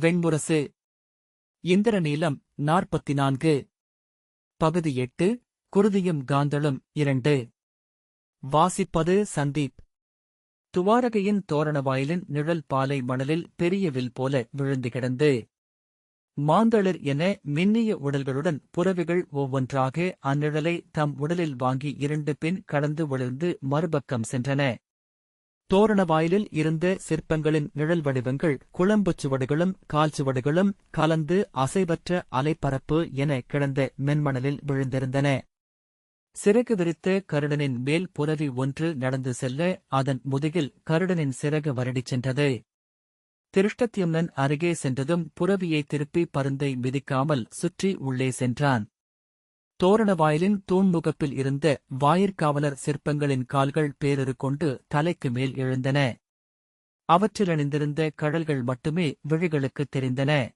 வெண்முரசு. இந்திரநீலம் நாற்பத்தி நான்கு பகுதி எட்டு. குருதியும் காந்தளும் இரண்டு. வாசிப்பது சந்தீப். துவாரகையின் தோரண வாயிலின் நிழல் பாலை மணலில் பெரிய வில் போல விழுந்து கிடந்து. மாந்தளிர் என மின்னிய உடல்களுடன் புறவிகள் ஒவ்வொன்றாக அந்நிழலை தம் உடலில் வாங்கி இரண்டு பின் கடந்து விழுந்து மறுபக்கம் சென்றன. தோரண வாயிலில் இருந்த சிற்பங்களின் நிழல் வடிவங்கள் குழம்புச் சுவடுகளும் கால் சுவடுகளும் கலந்து அசைவற்ற அலைப்பரப்பு என கிடந்த மென்மணலில் விழுந்திருந்தன. சிறகு விரித்த கருடனின் மேல் புரவி ஒன்று நடந்து செல்ல அதன் முதுகில் கருடனின் சிறகு வருடிச் சென்றது. திருஷ்டத்யம்னன் அருகே சென்றதும் புறவியை திருப்பி பருந்தை மிதிக்காமல் சுற்றி உள்ளே சென்றான். தோரண வாயிலின் தூண்முகப்பில் இருந்த வாயிற்காவலர் சிற்பங்களின் கால்கள் பேரறு கொண்டு தலைக்கு மேல் எழுந்தன. அவற்றில் அணிந்திருந்த மட்டுமே விழிகளுக்குத் தெரிந்தன.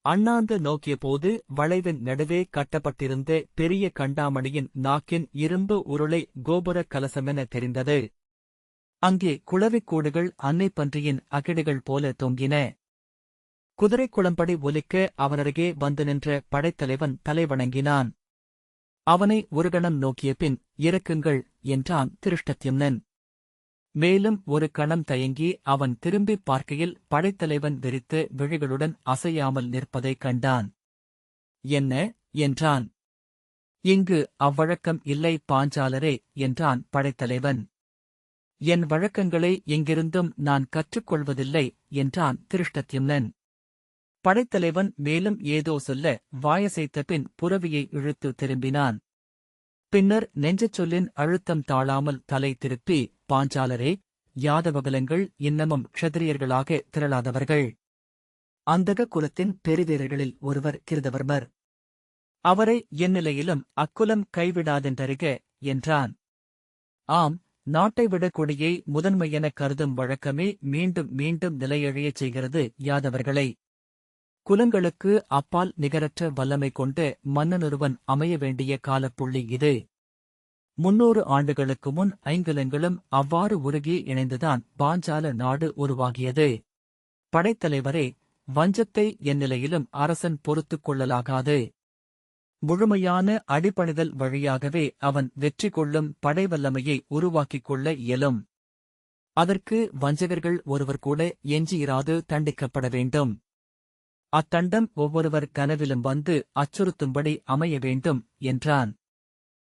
அண்ணாந்து நோக்கியபோது வளைவின் நடுவே கட்டப்பட்டிருந்த பெரிய கண்டாமணியின் நாக்கின் இரும்பு உருளை கோபுர கலசமென தெரிந்தது. அங்கே குளவிக்கூடுகள் அன்னை பன்றியின் அகிடுகள் போல தொங்கின. குதிரைக் குளம்படி ஒலிக்க அவனருகே வந்து நின்ற படைத்தலைவன் தலைவணங்கினான். அவனை ஒரு கணம் நோக்கிய பின் இறக்குங்கள் என்றான் திருஷ்டத்யும்னன். மேலும் ஒரு கணம் தயங்கி அவன் திரும்பிப் பார்க்கையில் படைத்தலைவன் விரித்து விழிகளுடன் அசையாமல் நிற்பதைக் கண்டான். என்ன என்றான். இங்கு அவ்வழக்கம் இல்லை பாஞ்சாலரே என்றான் படைத்தலைவன். என் வழக்கங்களை எங்கிருந்தும் நான் கற்றுக்கொள்வதில்லை என்றான் திருஷ்டத்யும்னன். படைத்தலைவன் மேலும் ஏதோ சொல்ல வாயசைத்த பின் புறவியை இழுத்து திரும்பினான். பின்னர் நெஞ்சச் சொல்லின் அழுத்தம் தாழாமல் தலை திருப்பி பாஞ்சாலரே யாதவகலங்கள் இன்னமும் க்ஷத்திரியர்களாக திரளாதவர்கள். அந்தக குலத்தின் பெருவீரர்களில் ஒருவர் கிருதவர்மர். அவரை எந்நிலையிலும் அக்குலம் கைவிடாதென்றறிக என்றான். ஆம் நாட்டை விட கொடியை முதன்மையென கருதும் வழக்கமே மீண்டும் மீண்டும் நிலையழியச் செய்கிறது யாதவர்களை. குலங்களுக்கு அப்பால் நிகரற்ற வல்லமை கொண்டு மன்னனொருவன் அமைய வேண்டிய காலப்புள்ளி இது. முன்னூறு ஆண்டுகளுக்கு முன் ஐங்குலங்களும் அவ்வாறு உருகி இணைந்துதான் பாஞ்சால நாடு உருவாகியது. படைத்தலைவரே வஞ்சத்தை எந்நிலையிலும் அரசன் பொறுத்துக் கொள்ளலாகாது. முழுமையான அடிபணிதல் வழியாகவே அவன் வெற்றி கொள்ளும் படைவல்லமையை உருவாக்கிக் கொள்ள இயலும். அதற்கு வஞ்சகர்கள் ஒருவர் கூட எஞ்சியிராது தண்டிக்கப்பட வேண்டும். அத்தண்டம் ஒவ்வொருவர் கனவிலும் வந்து அச்சுறுத்தும்படி அமைய வேண்டும் என்றான்.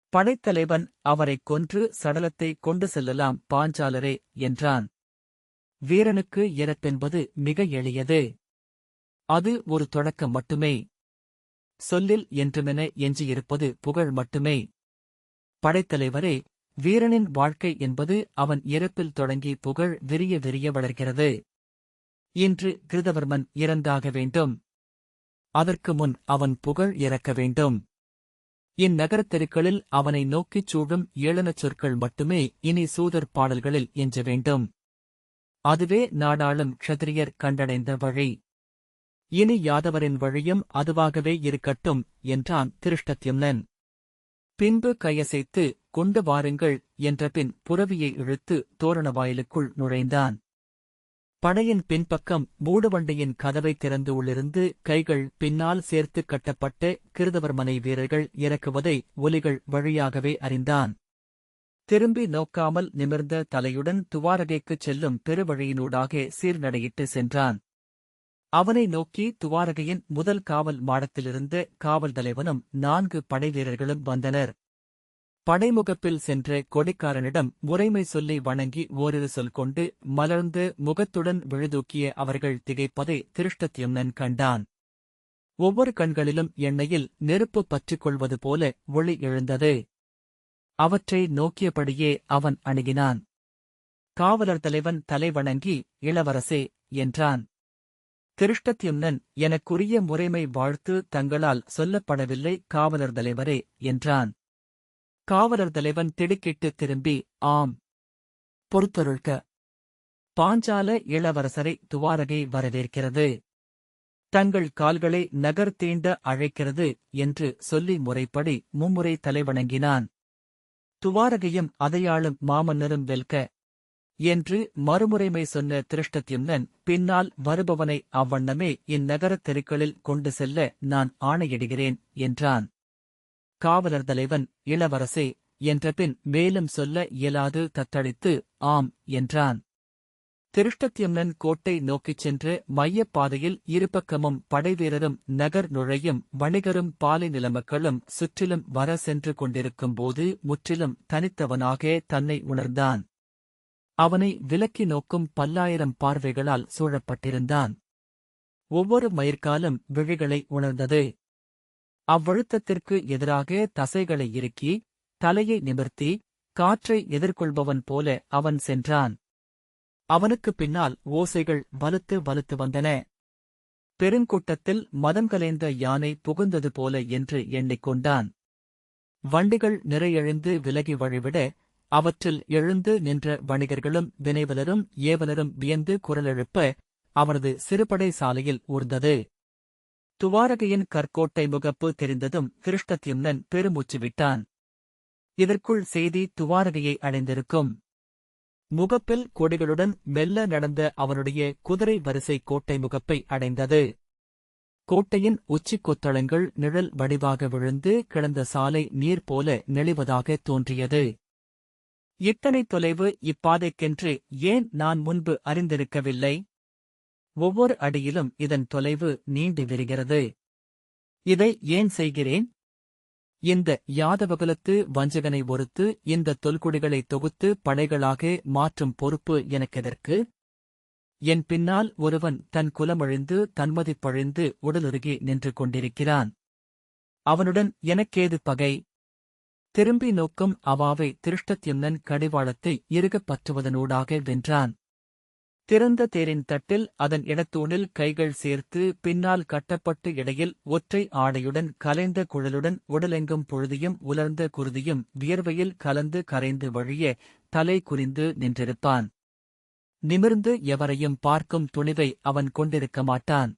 படைத்தலைவன் அவரைக் கொன்று சடலத்தை கொண்டு செல்லலாம் பாஞ்சாலரே என்றான். வீரனுக்கு இறப்பென்பது மிக எளியது. அது ஒரு தொடக்கம் மட்டுமே. சொல்லில் என்றுமென எஞ்சியிருப்பது புகழ் மட்டுமே. படைத்தலைவரே வீரனின் வாழ்க்கை என்பது அவன் இறப்பில் தொடங்கி புகழ் விரிய விரிய வளர்கிறது. இன்று கிருதவர்மன் இறந்தாக வேண்டும். அதற்கு முன் அவன் புகழ் இறக்க வேண்டும். இந்நகரத் தெருக்களில் அவனை நோக்கிச் சூழும் ஏளனச் சொற்கள் மட்டுமே இனி சூதர் பாடல்களில் எஞ்ச வேண்டும். அதுவே நாடாளும் க்ஷத்திரியர் கண்டடைந்த வழி. இனி யாதவரின் வழியும் அதுவாகவே இருக்கட்டும் என்றான் திருஷ்டத்யும்னன். பின்பு கையசைத்து கொண்டு வாருங்கள் என்ற பின் புறவியை இழுத்து தோரண வாயிலுக்குள் நுழைந்தான். படையின் பின்பக்கம் மூடுவண்டியின் கதவை திறந்து உள்ளிருந்து கைகள் பின்னால் சேர்த்து கட்டப்பட்ட கிருதவர்மனை வீரர்கள் இறக்குவதை ஒலிகள் வழியாகவே அறிந்தான். திரும்பி நோக்காமல் நிமிர்ந்த தலையுடன் துவாரகைக்குச் செல்லும் பெருவழியினூடாக சீர்நடையிட்டு சென்றான். அவனை நோக்கி துவாரகையின் முதல் காவல் மாடத்திலிருந்து காவல் தலைவனும் நான்கு படைவீரர்களும் வந்தனர். படைமுகப்பில் சென்ற கொடிக்காரனிடம் முறைமை சொல்லி வணங்கி ஓரிரு சொல் கொண்டு மலர்ந்து முகத்துடன் விழுதூக்கிய அவர்கள் திகைப்பதை திருஷ்டத்யும்னன் கண்டான். ஒவ்வொரு கண்களிலும் எண்ணெயில் நெருப்பு பற்றிக் கொள்வது போல ஒளி எழுந்தது. அவற்றை நோக்கியபடியே அவன் அணுகினான். காவலர் தலைவன் தலை வணங்கி இளவரசே என்றான். திருஷ்டத்யும்னன் எனக்குரிய முறைமை வாழ்த்து தங்களால் சொல்லப்படவில்லை காவலர் தலைவரே என்றான். காவலர் தலைவன் திடுக்கிட்டு திரும்பி ஆம். பொறுத்தருள்க. பாஞ்சால இளவரசரை துவாரகை வரவேற்கிறது. தங்கள் கால்களை நகர் தீண்ட அழைக்கிறது என்று சொல்லி முறைப்படி மும்முறை தலைவணங்கினான். துவாரகையும் அதையாளும் மாமன்னரும் வெல்க. என்று மறுமுறைமை சொன்ன திருஷ்டத்யும்னன் பின்னால் வருபவனை அவ்வண்ணமே இந்நகரத் தெருக்களில் கொண்டு செல்ல நான் ஆணையிடுகிறேன் என்றான். காவலர் தலைவன் இளவரசே என்றபின் மேலும் சொல்ல இயலாது தத்தளித்து ஆம் என்றான். திருஷ்டத்யம்னன் கோட்டை நோக்கிச் சென்று மையப் பாதையில் இருபக்கமும் படைவீரரும் நகர் நுழையும் வணிகரும் பாலை நிலமக்களும் சுற்றிலும் வர சென்று கொண்டிருக்கும் போது முற்றிலும் தனித்தவனாக தன்னை உணர்ந்தான். அவனை விலக்கி நோக்கும் பல்லாயிரம் பார்வைகளால் சூழப்பட்டிருந்தான். ஒவ்வொரு மயிர்காலும் விழிகளை உணர்ந்தது. அவ்வழுத்தத்திற்கு எதிராக தசைகளை இறுக்கி தலையை நிமிர்த்தி காற்றை எதிர்கொள்பவன் போல அவன் சென்றான். அவனுக்கு பின்னால் ஓசைகள் வலுத்து வலுத்து வந்தன. பெருங்கூட்டத்தில் மதம் கலைந்த யானை புகுந்தது போல என்று எண்ணிக்கொண்டான் வண்டிகள் நிறையெழுந்து விலகி வழிவிட அவற்றில் எழுந்து நின்ற வணிகர்களும் வினைவலரும் ஏவலரும் வியந்து குரலெழுப்ப அவனது சிறுபடை சாலையில் ஊர்ந்தது. துவாரகையின் கற்கோட்டை முகப்பு தெரிந்ததும் கிருஷ்ணத்யும்னன் பெருமூச்சு விட்டான் இதற்குள் செய்தி துவாரகையை அடைந்திருக்கும். முகப்பில் கொடிகளுடன் மெல்ல நடந்த அவனுடைய குதிரை வரிசை கோட்டை முகப்பை அடைந்தது. கோட்டையின் உச்சிக் கொத்தளங்கள் நிழல் வடிவாக விழுந்து கிடந்த சாலை நீர் போல நெளிவதாக தோன்றியது. இத்தனை தொலைவு இப்பாதைக்கென்று ஏன் நான் முன்பு அறிந்திருக்கவில்லை? ஒவ்வொரு அடியிலும் இதன் தொலைவு நீண்டு விரிகிறது. இதை ஏன் செய்கிறேன்? இந்த யாதவகுலத்து வஞ்சகனை ஒருத்து இந்த தொல்குடிகளை தொகுத்து படைகளாக மாற்றும் பொறுப்பு எனக்கெதற்கு என் பின்னால் ஒருவன் தன் குலமழிந்து தன்மதிப்பழிந்து உடலுருகி நின்று கொண்டிருக்கிறான். அவனுடன் எனக்கேது பகை? திரும்பி நோக்கும் அவாவை திருஷ்டத்யும்னன் கடிவாளத்தை இறுகப் பற்றுவதனூடாக வென்றான். திறந்த தேரின் தட்டில் அதன் இடத்தூணில் கைகள் சேர்த்து பின்னால் கட்டப்பட்டு இடையில் ஒற்றை ஆடையுடன் கலைந்த குழலுடன் உடலெங்கும் பொழுதியும் உலர்ந்த குருதியும் வியர்வையில் கலந்து கரைந்து வழிய தலை குறிந்து நின்றிருப்பான். நிமிர்ந்து எவரையும் பார்க்கும் துணிவை அவன் கொண்டிருக்க மாட்டான்.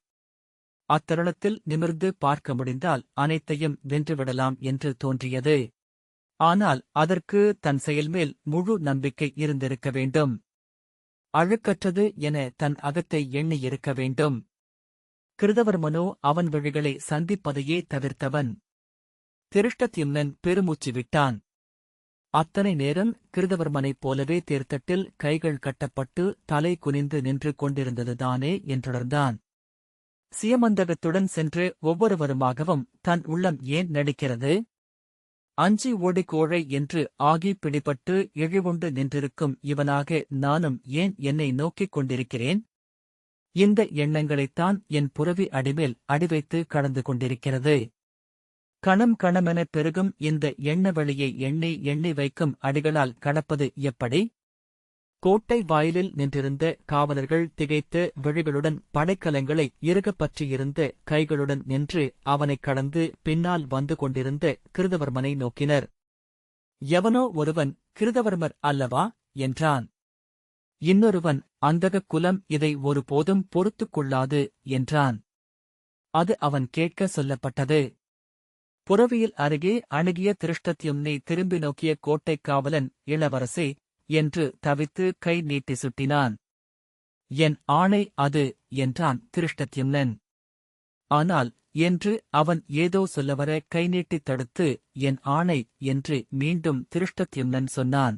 அத்தருணத்தில் நிமிர்ந்து பார்க்க முடிந்தால் அனைத்தையும் வென்றுவிடலாம் என்று தோன்றியது. ஆனால் அதற்கு தன் செயல்மேல் முழு நம்பிக்கை இருந்திருக்க வேண்டும். அழுக்கற்றது என தன் அகத்தை எண்ணியிருக்க வேண்டும். கிருதவர்மனோ அவன் வழிகளை சந்திப்பதையே தவிர்த்தவன். திருஷ்டத்யும்னன் பெருமூச்சு விட்டான். அத்தனை நேரம் கிருதவர்மனைப் போலவே தேர்த்தட்டில் கைகள் கட்டப்பட்டு தலை குனிந்து நின்று கொண்டிருந்ததுதானே என்றுணர்ந்தான். சியமந்தகத்துடன் சென்று ஒவ்வொருவருமாகவும் தன் உள்ளம் ஏன் நடிக்கிறது? அஞ்சி ஓடிக்கோழை என்று ஆகி பிடிபட்டு இழிவுண்டு நின்றிருக்கும் இவனாக நானும் ஏன் என்னை நோக்கிக் கொண்டிருக்கிறேன்? இந்த எண்ணங்களைத்தான் என் புறவி அடிமேல் அடிவைத்து கடந்து கொண்டிருக்கிறது. கணம் கணமென பெருகும் இந்த எண்ண வழியை எண்ணி எண்ணி வைக்கும் அடிகளால் கடப்பது எப்படி? கோட்டை வாயிலில் நின்றிருந்த காவலர்கள் திகைத்த விழிகளுடன் படைக்கலங்களை இறுகப் பற்றியிருந்த கைகளுடன் நின்று அவனைக் கடந்து பின்னால் வந்து கொண்டிருந்த கிருதவர்மனை நோக்கினர். எவனோ ஒருவன் கிருதவர்மர் அல்லவா? என்றான். இன்னொருவன் அந்தகக் குலம் இதை ஒருபோதும் பொறுத்துக் கொள்ளாது என்றான். அது அவன் கேட்க சொல்லப்பட்டது. புறவியில் அருகே அணுகிய திருஷ்டத்யும்னை திரும்பி நோக்கிய கோட்டைக் காவலன் இளவரசே என்று தவித்து கை நீட்டி சுட்டினான். என் ஆணை அது என்றான் திருஷ்டத்யும்னன். ஆனால் என்று அவன் ஏதோ சொல்லவர கை நீட்டித் தடுத்து என் ஆணை என்று மீண்டும் திருஷ்டத்யும்னன் சொன்னான்.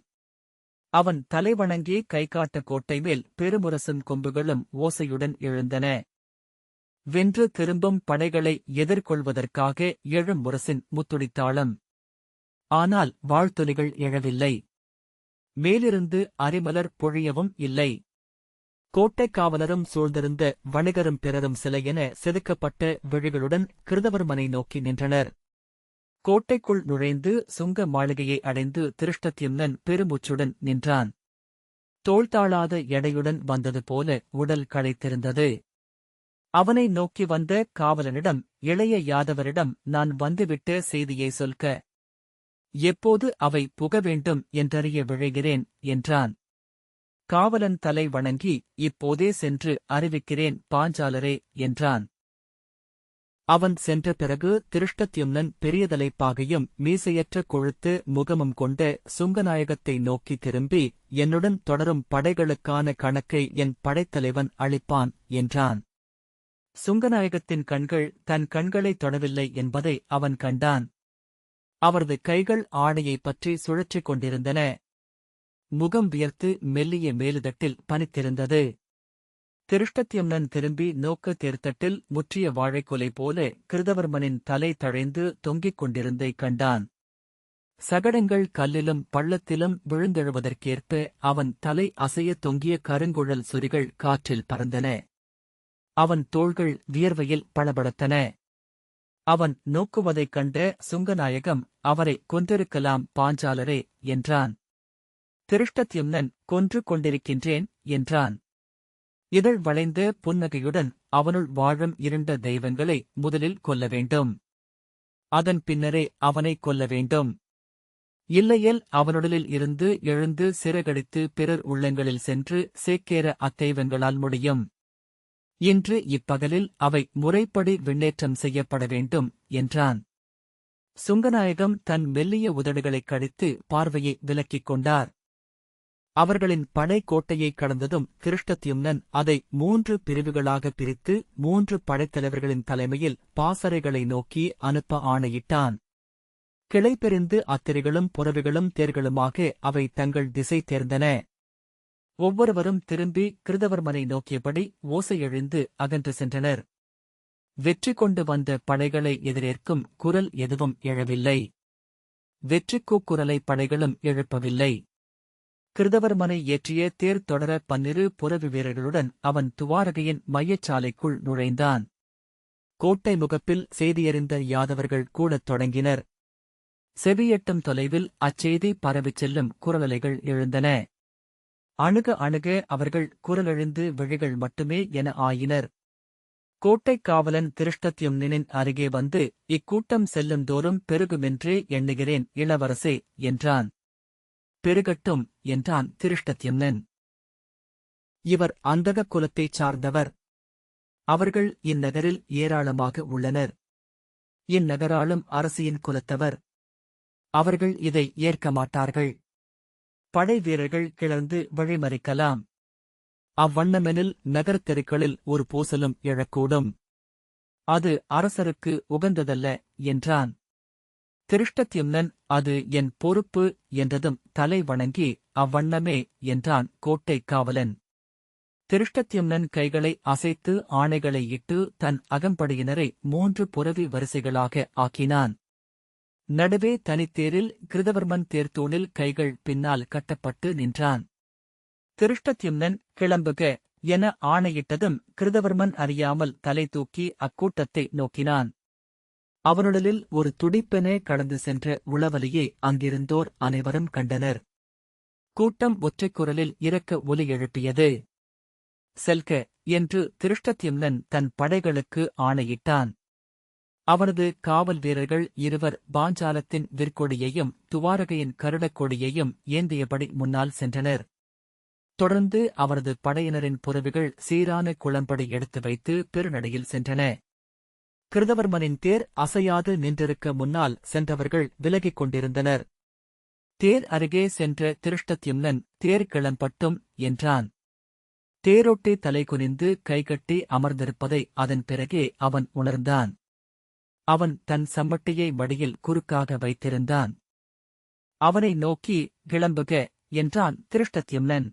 அவன் தலைவணங்கி கைகாட்ட கோட்டை மேல் பெருமுரசும் கொம்புகளும் ஓசையுடன் எழுந்தன. வென்று திரும்பும் படைகளை எதிர்கொள்வதற்காக எழும் முரசின் முத்துடித்தாளம். ஆனால் வாழ்த்துளிகள் எழவில்லை. மேலிருந்து அரிமலர் பொழியவும் இல்லை. கோட்டைக் காவலரும் சூழ்ந்திருந்த வணிகரும் பிறரும் சிலையென செதுக்கப்பட்ட விழிகளுடன் கிருதவர்மனை நோக்கி நின்றனர். கோட்டைக்குள் நுழைந்து சுங்க மாளிகையை அடைந்து திருஷ்டத்யும்னன் பெருமூச்சுடன் நின்றான். தோள்தாளாத எடையுடன் வந்தது போல உடல் களைத்திருந்தது. அவனை நோக்கி வந்த காவலனிடம் இளைய யாதவரிடம் நான் வந்துவிட்ட செய்தியை சொல்க. எப்போது அவை புக வேண்டும் என்றறிய விழைகிறேன் என்றான். காவலன் தலை வணங்கி இப்போதே சென்று அறிவிக்கிறேன் பாஞ்சாலரே என்றான். அவன் சென்ற பிறகு திருஷ்டத்யும்னன் பெரியதலைப்பாகையும் மீசையற்ற கொழுத்து முகமும் கொண்ட சுங்கநாயகத்தை நோக்கி திரும்பி என்னுடன் தொடரும் படைகளுக்கான கணக்கை என் படைத்தலைவன் அளிப்பான் என்றான். சுங்கநாயகத்தின் கண்கள் தன் கண்களைத் தொடவில்லை என்பதை அவன் கண்டான். அவரது கைகள் ஆடையைப் பற்றி சுழற்றிக் கொண்டிருந்தன. முகம் வியர்த்து மெல்லிய மேலுதட்டில் பனித்திருந்தது. திருஷ்டத்யம்னன் திரும்பி நோக்க தேர்த்தட்டில் முற்றிய வாழைக்கொலை போல கிருதவர்மனின் தலை தழைந்து தொங்கிக் கொண்டிருந்தை கண்டான். சகடங்கள் கல்லிலும் பள்ளத்திலும் விழுந்தெழுவதற்கேற்ப அவன் தலை அசைய தொங்கிய கருங்குழல் சுரிகள் காற்றில் பறந்தன. அவன் தோள்கள் வியர்வையில் பளபளத்தன. அவன் நோக்குவதைக் கண்ட சுங்கநாயகம் அவரை கொன்றிருக்கலாம் பாஞ்சாலரே என்றான். திருஷ்டத்யும்னன் கொன்று கொண்டிருக்கின்றேன் என்றான். இதழ் வளைந்த புன்னகையுடன் அவனுள் வாழும் இருண்ட தெய்வங்களை முதலில் கொல்ல வேண்டும். அதன் பின்னரே அவனை கொல்ல வேண்டும். இல்லையேல் அவனுடலில் இருந்து எழுந்து சிறகடித்து பிறர் உள்ளங்களில் சென்று சேக்கேற அத்தெய்வங்களால் முடியும். இன்று இப்பகலில் அவை முறைப்படி விண்ணேற்றம் செய்யப்பட வேண்டும் என்றான். சுங்கநாயகம் தன் மெல்லிய உதடுகளைக் கடித்து பார்வையை விலக்கிக் கொண்டார். அவர்களின் படை கோட்டையைக் கடந்ததும் கிருஷ்ணத்யும்னன் அதை மூன்று பிரிவுகளாக பிரித்து மூன்று படைத்தலைவர்களின் தலைமையில் பாசறைகளை நோக்கி அனுப்ப ஆணையிட்டான். கிளைபெறிந்து அத்திரிகளும் அத்திரைகளும் புறவிகளும் தேர்களுமாக அவை தங்கள் திசை தேர்ந்தன. ஒவ்வொருவரும் திரும்பி கிருதவர்மனை நோக்கியபடி ஓசை எழுந்து அகன்று சென்றனர். வெற்றி கொண்டு வந்த படைகளை எதிரேற்கும் குரல் எதுவும் எழவில்லை. வெற்றிக்கூக் குரலை படைகளும் எழுப்பவில்லை. கிருதவர்மனை ஏற்றிய தேர் தொடர பன்னிரு புறவி வீரர்களுடன் அவன் துவாரகையின் மையச்சாலைக்குள் நுழைந்தான். கோட்டை முகப்பில் செய்தியறிந்த யாதவர்கள் கூடத் தொடங்கினர். செவியெட்டும் தொலைவில் அச்செய்தி பரவிச் செல்லும் குரலலைகள் எழுந்தன. அணுக அணுக அவர்கள் குரலெழுந்து விழிகள் மட்டுமே என ஆயினர். கோட்டைக் காவலன் திருஷ்டத்யும்னின் அருகே வந்து இக்கூட்டம் செல்லுந்தோறும் பெருகுமென்றே எண்ணுகிறேன் இளவரசே என்றான். பெருகட்டும் என்றான் திருஷ்டத்யும்னன். இவர் அந்தக குலத்தைச் சார்ந்தவர். அவர்கள் இந்நகரில் ஏராளமாக உள்ளனர். இந்நகராளும் அரசியின் குலத்தவர். அவர்கள் இதை ஏற்க மாட்டார்கள். படை வீரர்கள் கிளர்ந்து வழிமறிக்கலாம். அவ்வண்ணமெனில் நகர்த்தெருக்களில் ஒரு பூசலும் எழக்கூடும். அது அரசருக்கு உகந்ததல்ல என்றான். திருஷ்டத்யும்னன் அது என் பொறுப்பு என்றதும் தலை வணங்கி அவ்வண்ணமே என்றான் கோட்டைக் காவலன். திருஷ்டத்யும்னன் கைகளை அசைத்து ஆணைகளை இட்டு தன் அகம்படியினரை மூன்று புரவி வரிசைகளாக ஆக்கினான். நடுவே தனித்தேரில் கிருதவர்மன் தேர்த்தூணில் கைகள் பின்னால் கட்டப்பட்டு நின்றான். திருஷ்டத்யும்னன் கிளம்புக என ஆணையிட்டதும் கிருதவர்மன் அறியாமல் தலை தூக்கி அக்கூட்டத்தை நோக்கினான். அவனுடலில் ஒரு துடிப்பெனே கடந்து சென்ற உளவலியை அங்கிருந்தோர் அனைவரும் கண்டனர். கூட்டம் ஒற்றைக் குரலில் இறக்க ஒலி எழுப்பியது. செல்க என்று திருஷ்டத்யும்னன் தன் படைகளுக்கு ஆணையிட்டான். அவனது காவல் வீரர்கள் இருவர் பாஞ்சாலத்தின் விற்கொடியையும் துவாரகையின் கருடக் கொடியையும் ஏந்தியபடி முன்னால் சென்றனர். தொடர்ந்து அவரது படையினரின் புறவிகள் சீரான குளம்படி எடுத்து வைத்து பெருநடையில் சென்றன. கிருதவர்மனின் தேர் அசையாது நின்றிருக்க முன்னால் சென்றவர்கள் விலகிக் கொண்டிருந்தனர். தேர் அருகே சென்ற திருஷ்டத்யும்னன் தேர் கிளம்பட்டும் என்றான். தேரொட்டி தலை குனிந்து கைகட்டி அமர்ந்திருப்பதை அதன் பிறகே அவன் உணர்ந்தான். அவன் தன் சம்மட்டியை மடியில் குறுக்காக வைத்திருந்தான். அவனை நோக்கி கிளம்புக என்றான் திருஷ்டத்யம்னன்.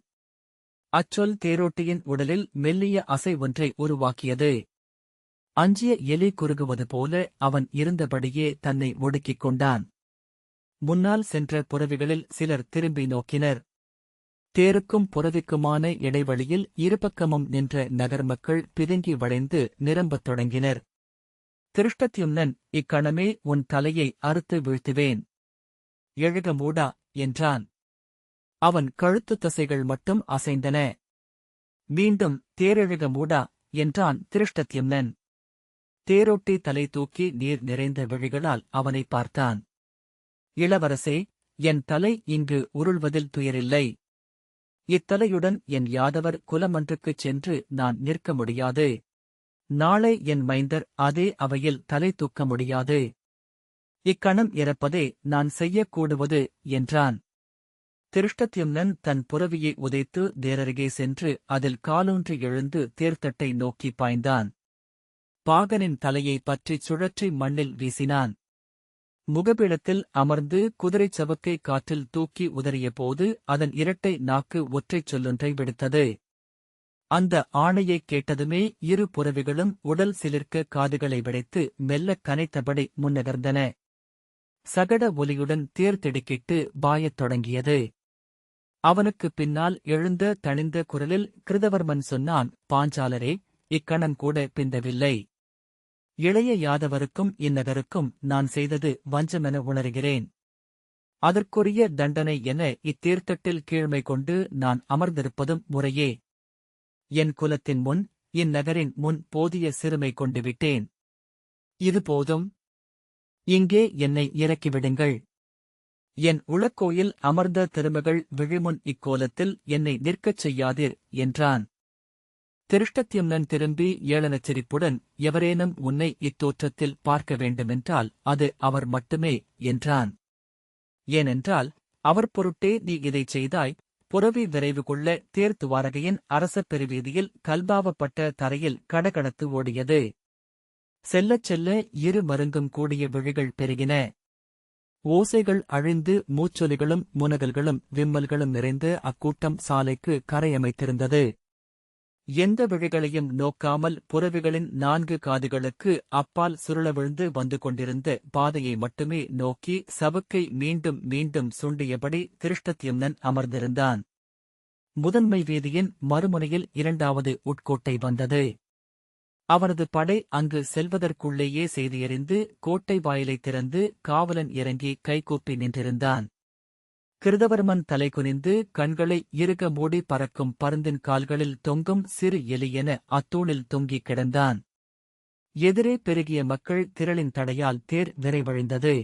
அச்சொல் தேரோட்டியின் உடலில் மெல்லிய அசை ஒன்றை உருவாக்கியது. அஞ்சிய எலி குறுகுவது போல அவன் இருந்தபடியே தன்னை ஒடுக்கிக் கொண்டான். முன்னால் சென்ற புறவிகளில் சிலர் திரும்பி நோக்கினர். தேருக்கும் புறவிக்குமான இடைவெளியில் இருபக்கமும் நின்ற நகர் மக்கள் பிதுங்கி வளைந்து நிரம்பத் தொடங்கினர். திருஷ்டத்யும்னன் இக்கணமே உன் தலையை அறுத்து வீழ்த்துவேன். எழுக மூடா என்றான். அவன் கழுத்துத் தசைகள் மட்டும் அசைந்தன. மீண்டும் தேரெழுக மூடா என்றான் திருஷ்டத்யும்னன் தேரொட்டி தலை தூக்கி நீர் நிறைந்த விழிகளால் அவனை பார்த்தான். இளவரசே என் தலை இங்கு உருள்வதில் துயரில்லை. இத்தலையுடன் என் யாதவர் குலமன்றுக்குச் சென்று நான் நிற்க முடியாது. நாளை என் மைந்தர் அதே அவையில் தலை தூக்க முடியாது. இக்கணம் இறப்பதே நான் செய்யக்கூடுவது என்றான். திருஷ்டத்யும்னன் தன் புறவியை உதைத்து தேரருகே சென்று அதில் காலூன்றி எழுந்து தேர்த்தட்டை நோக்கி பாய்ந்தான். பாகனின் தலையை பற்றிச் சுழற்றி மண்ணில் வீசினான். முகபீடத்தில் அமர்ந்து குதிரைச் சவக்கை காற்றில் தூக்கி உதறியபோது அதன் இரட்டை நாக்கு ஒற்றைச் சொல்லொன்றை விடுத்தது. அந்த ஆணையைக் கேட்டதுமே இரு புறவிகளும் உடல் சிலிர்க்க காதுகளை விடைத்து மெல்லக் கனைத்தபடி முன்னகர்ந்தன. சகட ஒலியுடன் தேர் திடுக்கிட்டு பாயத் தொடங்கியது. அவனுக்குப் பின்னால் எழுந்த தணிந்த குரலில் கிருதவர்மன் சொன்னான் பாஞ்சாலரே இக்கணம் கூட பிந்தவில்லை. இளைய யாதவருக்கும் இந்நகருக்கும் நான் செய்தது வஞ்சமென உணர்கிறேன். அதற்குரிய தண்டனை என இத்தீர்த்தட்டில் கீழ்மை கொண்டு நான் அமர்ந்திருப்பதும் முறையே. என் குலத்தின் முன் இந்நகரின் முன் போதிய சிறுமை கொண்டு விட்டேன். இது போதும். இங்கே என்னை இறக்கிவிடுங்கள் என் உளக்கோயில் அமர்ந்த திருமகள் விழிமுன் இக்கோலத்தில் என்னை நிற்கச் செய்யாதீர் என்றான். திருஷ்டத்யம்னன் திரும்பி ஏளனச் சிரிப்புடன் எவரேனும் உன்னை இத்தோற்றத்தில் பார்க்க வேண்டுமென்றால் அது அவர் மட்டுமே என்றான். ஏனென்றால் அவர் பொருட்டே நீ இதைச் செய்தாய் புறவி விரைவு கொள்ள தேர்த்து வாரகையின் அரச பெருவீதியில் கல்பாவப்பட்ட தரையில் கடகடத்து ஓடியது. செல்லச் செல்ல இரு மருங்கும் கூடிய விழிகள் பெருகின. ஓசைகள் அழிந்து மூச்சொலிகளும் முனகல்களும் விம்மல்களும் நிறைந்த அக்கூட்டம் சாலைக்கு கரையமைத்திருந்தது. எந்த விழிகளையும் நோக்காமல் புறவிகளின் நான்கு காதுகளுக்கு அப்பால் சுருள விழுந்து வந்து கொண்டிருந்த பாதையை மட்டுமே நோக்கி சவுக்கை மீண்டும் மீண்டும் சுண்டியபடி திருஷ்டத்யும்னன் அமர்ந்திருந்தான். முதன்மை வீதியின் மறுமுனையில் இரண்டாவது உட்கோட்டை வந்தது. அவனது படை அங்கு செல்வதற்குள்ளேயே செய்தியறிந்து கோட்டை வாயிலைத் திறந்து காவலன் இறங்கி கைகூப்பி நின்றிருந்தான். கிருதவர்மன் தலை குனிந்து கண்களை இறுக மூடி பறக்கும் பருந்தின் கால்களில் தொங்கும் சிறு எலியென அத்தூணில் தொங்கிக் கிடந்தான். எதிரே பெருகிய மக்கள் திரளின் தடையால் தேர் விரைவழிந்தது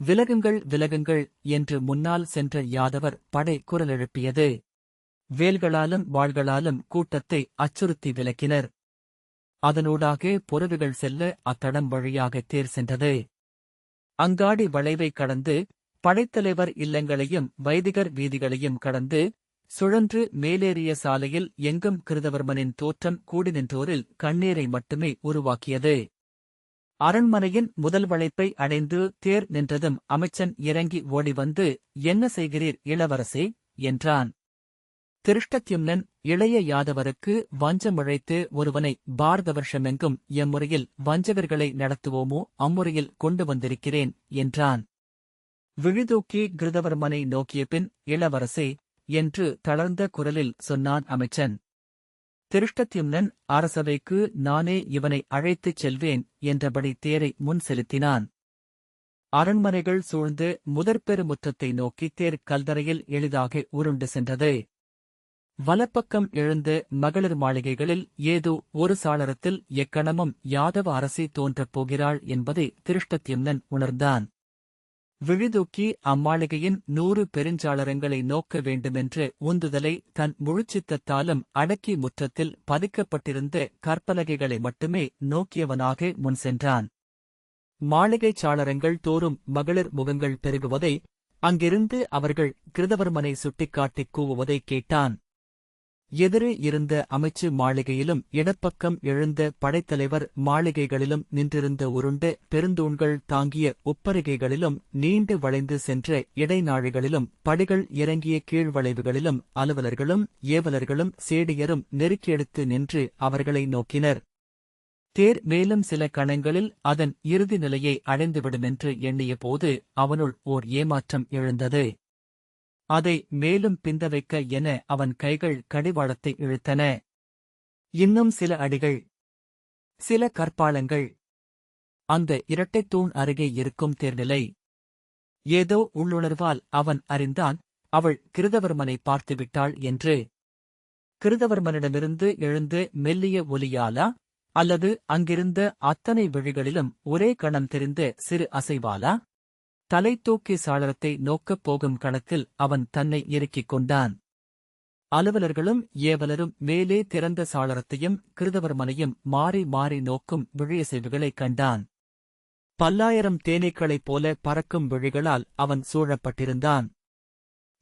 விலகுங்கள் விலகுங்கள் என்று முன்னால் சென்ற யாதவர் படை குரலெழுப்பியது வேல்களாலும் வாள்களாலும் கூட்டத்தை அச்சுறுத்தி விலக்கினர். அதனூடாக புறவிகள் செல்ல அத்தடம் வழியாக தேர் சென்றது. அங்காடி வளைவைக் கடந்து படைத்தலைவர் இல்லங்களையும் வைதிகர் வீதிகளையும் கடந்து சுழன்று மேலேறிய சாலையில் எங்கும் கிருதவர்மனின் தோற்றம் கூடி நின்றோரில் கண்ணீரை மட்டுமே உருவாக்கியது. அரண்மனையின் முதல் வளைப்பை அடைந்து தேர் நின்றதும் அமைச்சன் இறங்கி ஓடி வந்து என்ன செய்கிறீர் இளவரசே? என்றான். திருஷ்டத்யும்னன் இளைய யாதவருக்கு வஞ்சமிழைத்து ஒருவனை பாரத வருஷமெங்கும் எம்முறையில் வஞ்சகர்களை நடத்துவோமோ அம்முறையில் கொண்டு வந்திருக்கிறேன் என்றான். விழிதூக்கி கிருதவர்மனை நோக்கிய பின் இளவரசே என்று தளர்ந்த குரலில் சொன்னான் அமைச்சன். திருஷ்டத்யும்னன் அரசவைக்கு நானே இவனை அழைத்துச் செல்வேன் என்றபடி தேரை முன் செலுத்தினான். அரண்மனைகள் சூழ்ந்து முதற்பெருமுற்றத்தை நோக்கி தேர் கல்தரையில் எளிதாக உருண்டு சென்றது. வலப்பக்கம் எழுந்த மகளிர் மாளிகைகளில் ஏதோ ஒரு சாளரத்தில் எக்கணமும் யாதவ அரசி தோன்றப் போகிறாள் என்பதை திருஷ்டத்யும்னன் உணர்ந்தான். விழிதூக்கி அம்மாளிகையின் நூறு பெருஞ்சாளரங்களை நோக்க வேண்டுமென்ற உந்துதலை தன் முழுச்சித்தத்தாலும் அடக்கி முற்றத்தில் பதிக்கப்பட்டிருந்த கற்பலகைகளை மட்டுமே நோக்கியவனாக முன் சென்றான். மாளிகைச் சாளரங்கள் தோறும் மகளிர் முகங்கள் பெருகுவதை அங்கிருந்து அவர்கள் கிருதவர்மனை சுட்டிக்காட்டிக் கூவுவதைக் கேட்டான். எதிரே இருந்த அமைச்சு மாளிகையிலும் இடப்பக்கம் எழுந்த படைத்தலைவர் மாளிகைகளிலும் நின்றிருந்த உருண்ட பெருந்தூண்கள் தாங்கிய உப்பரிகைகளிலும் நீண்டு வளைந்து சென்ற இடைநாழிகளிலும் படிகள் இறங்கிய கீழ்வளைவுகளிலும் அலுவலர்களும் ஏவலர்களும் சேடியரும் நெருக்கியெடுத்து நின்று அவர்களை நோக்கினர். தேர் மேலும் சில கணங்களில் அதன் இறுதி நிலையை அடைந்துவிடுமென்று எண்ணிய போது அவனுள் ஓர் ஏமாற்றம் எழுந்தது. அதை மேலும் பிந்தவைக்க என அவன் கைகள் கடிவாளத்தை இழுத்தன. இன்னும் சில அடிகள் சில கற்பாளங்கள் அந்த இரட்டைத் தூண் அருகே இருக்கும் தேர்நிலை. ஏதோ உள்ளுணர்வால் அவன் அறிந்தான் அவள் கிருதவர்மனை பார்த்துவிட்டாள் என்று. கிருதவர்மனிடமிருந்து எழுந்து மெல்லிய ஒலியாலா அல்லது அங்கிருந்த அத்தனை விழிகளிலும் ஒரே கணம் தெரிந்த சிறு அசைவாலா? தலைத்தூக்கி சாளரத்தை நோக்கப் போகும் கணத்தில் அவன் தன்னை இறுக்கிக் கொண்டான். அலுவலர்களும் ஏவலரும் மேலே திறந்த சாளரத்தையும் கிருதவர்மனையும் மாறி மாறி நோக்கும் விழியசைவுகளைக் கண்டான். பல்லாயிரம் தேனீக்களைப் போல பறக்கும் விழிகளால் அவன் சூழப்பட்டிருந்தான்.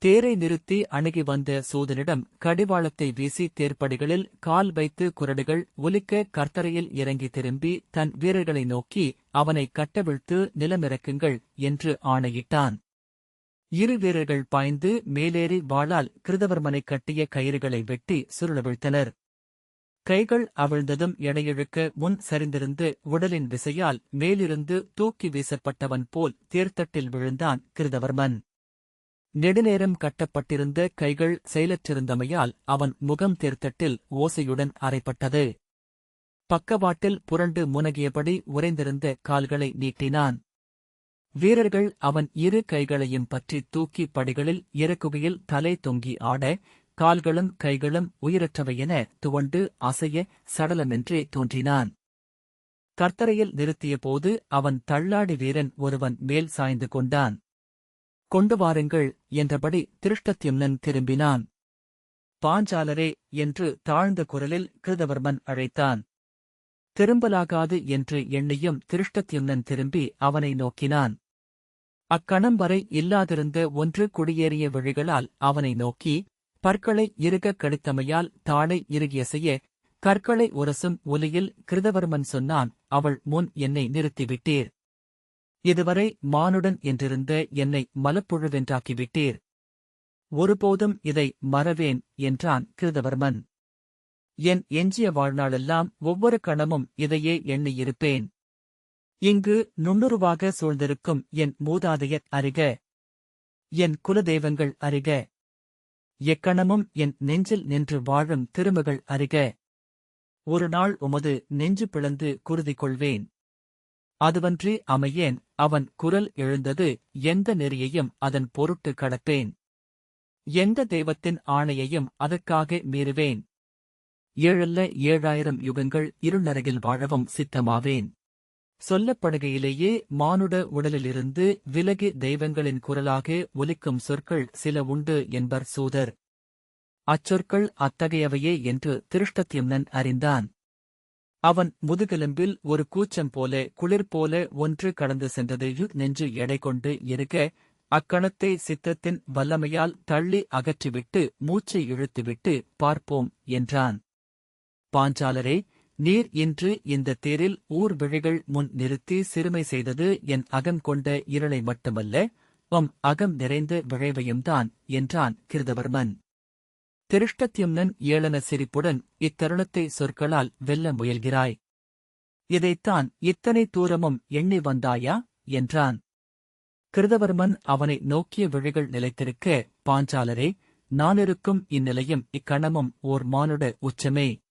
தேரை நிறுத்தி அணுகி வந்த சூதனிடம் கடிவாளத்தை வீசி தேர்ப்படிகளில் கால் வைத்து குரடுகள் ஒலிக்க கர்த்தரையில் இறங்கி திரும்பி தன் வீரர்களை நோக்கி அவனை கட்டவிழ்த்து நிலமிறக்குங்கள் என்று ஆணையிட்டான். இரு வீரர்கள் பாய்ந்து மேலேறி வாளால் கிருதவர்மனைக் கட்டிய கயிறுகளை வெட்டி சுருளவிழ்த்தனர். கைகள் அவிழ்ந்ததும் எடையிழுக்க முன் சரிந்திருந்து உடலின் விசையால் மேலிருந்து தூக்கி வீசப்பட்டவன் போல் தேர்த்தட்டில் விழுந்தான் கிருதவர்மன். நெடுநேரம் கட்டப்பட்டிருந்த கைகள் செயலற்றிருந்தமையால் அவன் முகம் தேர்த்தட்டில் ஓசையுடன் அறைப்பட்டது. பக்கவாட்டில் புரண்டு முனகியபடி உறைந்திருந்த கால்களை நீட்டினான். வீரர்கள் அவன் இரு கைகளையும் பற்றி தூக்கி படிகளில் இறக்குகையில் தலை தொங்கி ஆட கால்களும் கைகளும் உயிரற்றவையென துவண்டு அசைய சடலமென்றே தோன்றினான். கர்த்தரையில் நிறுத்தியபோது அவன் தள்ளாடி வீரன் ஒருவன் மேல் சாய்ந்து கொண்டான். கொண்டு வாருங்கள் என்றபடி திருஷ்டத்யும்னன் திரும்பினான். பாஞ்சாலரே என்று தாழ்ந்த குரலில் கிருதவர்மன் அழைத்தான். திரும்பலாகாது என்று எண்ணியும் திருஷ்டத்யும்னன் திரும்பி அவனை நோக்கினான். அக்கணம் வரை இல்லாதிருந்த ஒன்று குடியேறிய விழிகளால் அவனை நோக்கி பற்களை இறுகக் கடித்தமையால் தாளை இறுகிய செய்ய கற்களை உரசும் ஒலியில் கிருதவர்மன் சொன்னான் அவள் முன் என்னை நிறுத்திவிட்டீர். இதுவரை மானுடன் என்றிருந்த என்னை மலப்புழுவென்றாக்கிவிட்டீர் ஒருபோதும் இதை மறவேன் என்றான் கிருதவர்மன். என் எஞ்சிய வாழ்நாளெல்லாம் ஒவ்வொரு கணமும் இதையே எண்ணியிருப்பேன். இங்கு நுண்ணுருவாக சூழ்ந்திருக்கும் என் மூதாதையர் அறிக என் குலதெய்வங்கள் அறிக எக்கணமும் என் நெஞ்சில் நின்று வாழும் திருமகள் அறிக ஒரு நாள் உமது நெஞ்சு பிளந்து குருதி கொள்வேன் அதுவன்றி அமையேன். அவன் குரல் எழுந்தது எந்த நெறியையும் அதன் பொருட்டு கடப்பேன். எந்த தெய்வத்தின் ஆணையையும் அதற்காக மீறுவேன். ஏழல்ல ஏழாயிரம் யுகங்கள் இருநரகில் வாழவும் சித்தமாவேன். சொல்லப்படுகையிலேயே மானுட உடலிலிருந்து விலகி தெய்வங்களின் குரலாக ஒலிக்கும் சொற்கள் சில உண்டு என்பர் சூதர். அச்சொற்கள் அத்தகையவையே என்று திருஷ்டத்யும்னன் அறிந்தான். அவன் முதுகெலும்பில் ஒரு கூச்சம் போல குளிர் போல ஒன்று கடந்து சென்றது. நெஞ்சு எடை கொண்டு இருக்க அக்கணத்தை சித்தத்தின் வல்லமையால் தள்ளி அகற்றிவிட்டு மூச்சை இழுத்துவிட்டு பார்ப்போம் என்றான். பாஞ்சாலரே நீர் இன்று இந்த தேரில் ஊர் விழிகள் முன் நிறுத்தி சிறுமை செய்தது என் அகம் கொண்ட இருளை மட்டுமல்ல உம் அகம் நிறைந்த விழைவையும்தான் என்றான் கிருதவர்மன். திருஷ்டத்யும்னன் ஏளன சிரிப்புடன் இத்தருணத்தை சொற்களால் வெல்ல முயல்கிறாய். இதைத்தான் இத்தனை தூரமும் எண்ணி வந்தாயா? என்றான். கிருதவர்மன் அவனை நோக்கிய விழிகள் நிலைத்திருக்க பாஞ்சாலரே நானிருக்கும் இந்நிலையும் இக்கணமும் ஓர் மானுட உச்சமே.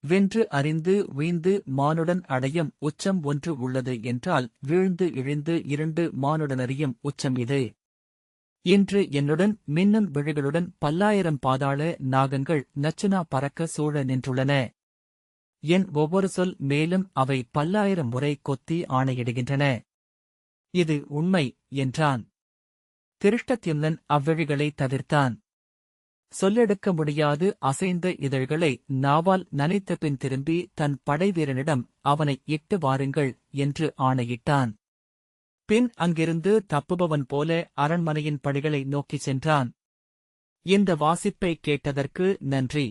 வென்று அறிந்து வீழ்ந்து மானுடன் அடையும் உச்சம் ஒன்று உள்ளது என்றால் வீழ்ந்து இழிந்து இரண்டு மானுடனறியும் உச்சம் இது. இன்று என்னுடன் மின்னும் விழிகளுடன் பல்லாயிரம் பாதாள நாகங்கள் நச்சுனா பறக்க சூழ நின்றுள்ளன. என் ஒவ்வொரு சொல் மேலும் அவை பல்லாயிரம் முறை கொத்தி ஆணையிடுகின்றன. இது உண்மை என்றான். திருஷ்டத்யும்னன் அவ்விழிகளை தவிர்த்தான். சொல்லெடுக்க முடியாது அசைந்த இதழ்களை நாவால் நனைத்த பின் திரும்பி தன் படைவீரனிடம் அவனை இட்டு வாருங்கள் என்று ஆணையிட்டான். பின் அங்கிருந்து தப்புபவன் போல அரண்மனையின் படிகளை நோக்கிச் சென்றான். இந்த வாசிப்பை கேட்டதற்கு நன்றி.